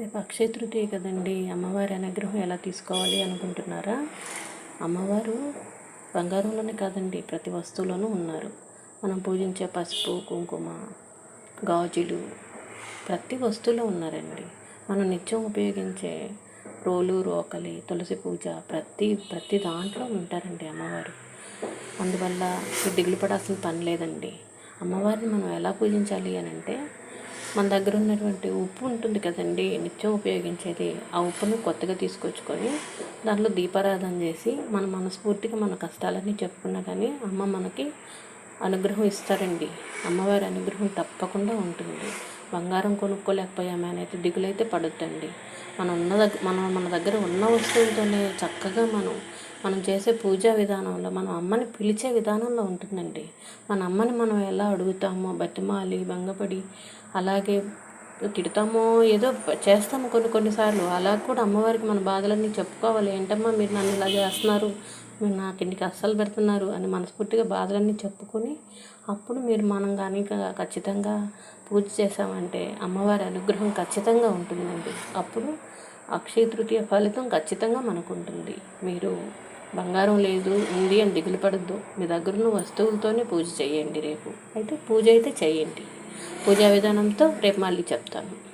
రేపు అక్షయ తృతీయ కదండి. అమ్మవారి అనుగ్రహం ఎలా తీసుకోవాలి అనుకుంటున్నారా? అమ్మవారు బంగారంలోనే కాదండి ప్రతి వస్తువులోనూ ఉన్నారు. మనం పూజించే పసుపు కుంకుమ గాజులు ప్రతి వస్తువులో ఉన్నారండి. మనం నిత్యం ఉపయోగించే రోలు రోకలి తులసి పూజ ప్రతి ప్రతి దాంట్లో ఉంటారండి అమ్మవారు. అందువల్ల దిగులు పడాల్సిన పని లేదండి. అమ్మవారిని మనం ఎలా పూజించాలి అని అంటే మన దగ్గర ఉన్నటువంటి ఉప్పు ఉంటుంది కదండి నిత్యం ఉపయోగించేది. ఆ ఉప్పును కొత్తగా తీసుకొచ్చుకొని దాంట్లో దీపారాధన చేసి మన మనస్ఫూర్తిగా మన కష్టాలన్నీ చెప్పుకున్నా కానీ అమ్మ మనకి అనుగ్రహం ఇస్తారండి. అమ్మవారి అనుగ్రహం తప్పకుండా ఉంటుంది. బంగారం కొనుక్కోలేకపోయామే అయితే దిగులైతే పడుద్దండి. మనం ఉన్న దగ్గర మన మన దగ్గర ఉన్న వస్తువులతోనే చక్కగా మనం మనం చేసే పూజా విధానంలో మనం అమ్మని పిలిచే విధానంలో ఉంటుందండి. మన అమ్మని మనం ఎలా అడుగుతామో బతిమాలి భంగపడి అలాగే తిడతామో ఏదో చేస్తాము కొన్ని కొన్నిసార్లు అలా కూడా అమ్మవారికి మన బాధలన్నీ చెప్పుకోవాలి. ఏంటమ్మా మీరు నన్ను ఇలా చేస్తున్నారు? నాకు ఇంటికి అస్సలు పెడుతున్నారు అని మనస్ఫూర్తిగా బాధలన్నీ చెప్పుకొని అప్పుడు మీరు మనం కానీ ఖచ్చితంగా పూజ చేసామంటే అమ్మవారి అనుగ్రహం ఖచ్చితంగా ఉంటుందండి. అప్పుడు అక్షయ తృతీయ ఫలితం ఖచ్చితంగా మనకు ఉంటుంది మీరు బంగారం లేదు ఉంది అని దిగులు పడద్దు. మీ దగ్గర ఉన్న వస్తువులతోనే పూజ చేయండి రేపు. అయితే పూజ అయితే చేయండి. పూజా విధానంతో రేపు మళ్ళీ చెప్తాను.